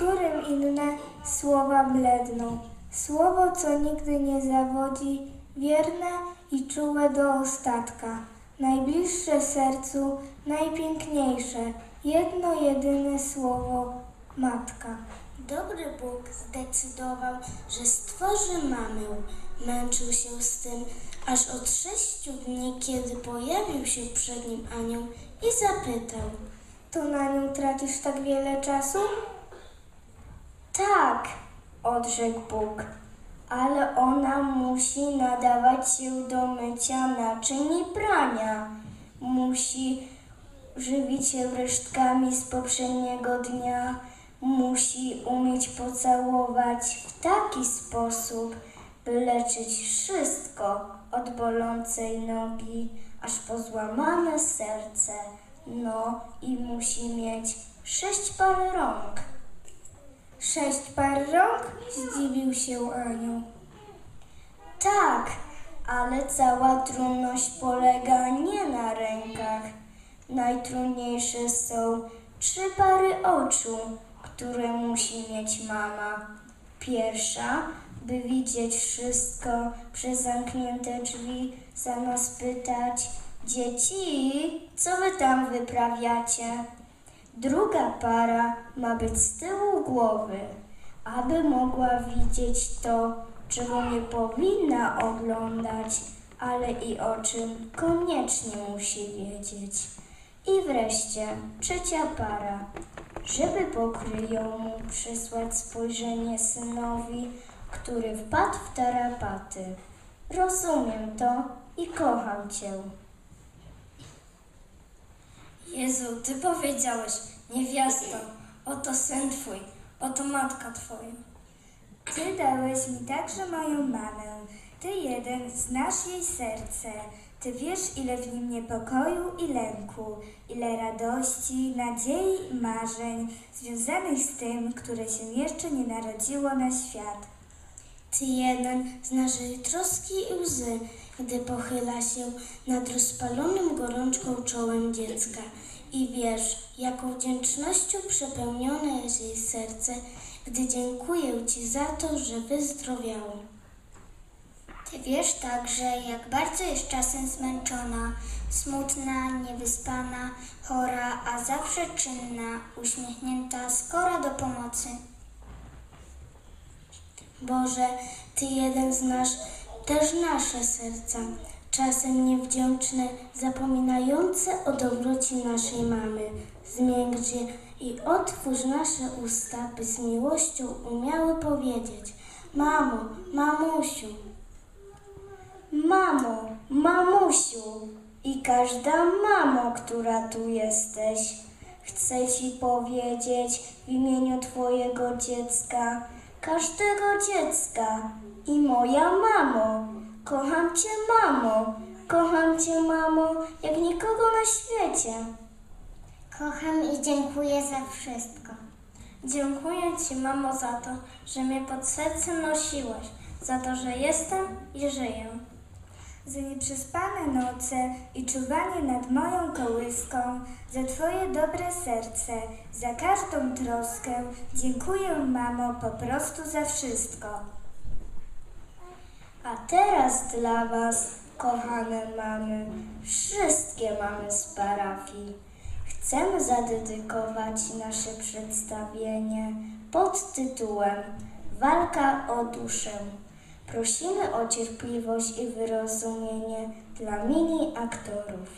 którym inne słowa bledną. Słowo, co nigdy nie zawodzi, wierne i czułe do ostatka. Najbliższe sercu, najpiękniejsze, jedno jedyne słowo matka. Dobry Bóg zdecydował, że stworzy mamę. Męczył się z tym aż od sześciu dni, kiedy pojawił się przed nim anioł i zapytał. To na nią tracisz tak wiele czasu? Tak, odrzekł Bóg, ale ona musi nadawać się do mycia naczyń i prania. Musi żywić się resztkami z poprzedniego dnia. Musi umieć pocałować w taki sposób, by leczyć wszystko od bolącej nogi, aż po złamane serce. I musi mieć sześć par rąk. Sześć par rąk? Zdziwił się anioł. Tak, ale cała trudność polega nie na rękach. Najtrudniejsze są trzy pary oczu, które musi mieć mama. Pierwsza, by widzieć wszystko przez zamknięte drzwi, zamiast pytać: Dzieci, co wy tam wyprawiacie? Druga para ma być z tyłu głowy, aby mogła widzieć to, czego nie powinna oglądać, ale i o czym koniecznie musi wiedzieć. I wreszcie trzecia para, żeby pokryjomu przysłać spojrzenie synowi, który wpadł w tarapaty. Rozumiem to i kocham cię. Jezu, Ty powiedziałeś, niewiasto, oto syn Twój, oto matka Twoja. Ty dałeś mi także moją mamę. Ty jeden znasz jej serce. Ty wiesz, ile w nim niepokoju i lęku, ile radości, nadziei i marzeń związanych z tym, które się jeszcze nie narodziło na świat. Ty jeden znasz jej troski i łzy, gdy pochyla się nad rozpalonym gorączką czołem dziecka i wiesz, jaką wdzięcznością przepełnione jest jej serce, gdy dziękuję Ci za to, że wyzdrowiało. Ty wiesz także, jak bardzo jest czasem zmęczona, smutna, niewyspana, chora, a zawsze czynna, uśmiechnięta, skora do pomocy. Boże, Ty jeden znasz też nasze serca, czasem niewdzięczne, zapominające o dobroci naszej mamy. Zmiękcz je i otwórz nasze usta, by z miłością umiały powiedzieć Mamo, mamusiu. Mamo, mamusiu i każda mamo, która tu jesteś, chcę Ci powiedzieć w imieniu Twojego dziecka, każdego dziecka i moja mamo. Kocham Cię, mamo, kocham Cię, mamo, jak nikogo na świecie. Kocham i dziękuję za wszystko. Dziękuję Ci, mamo, za to, że mnie pod sercem nosiłaś, za to, że jestem i żyję. Za nieprzespane noce i czuwanie nad moją kołyską, za Twoje dobre serce, za każdą troskę. Dziękuję, mamo, po prostu za wszystko. A teraz dla Was, kochane mamy, wszystkie mamy z parafii. Chcemy zadedykować nasze przedstawienie pod tytułem Walka o duszę. Prosimy o cierpliwość i wyrozumienie dla mini aktorów.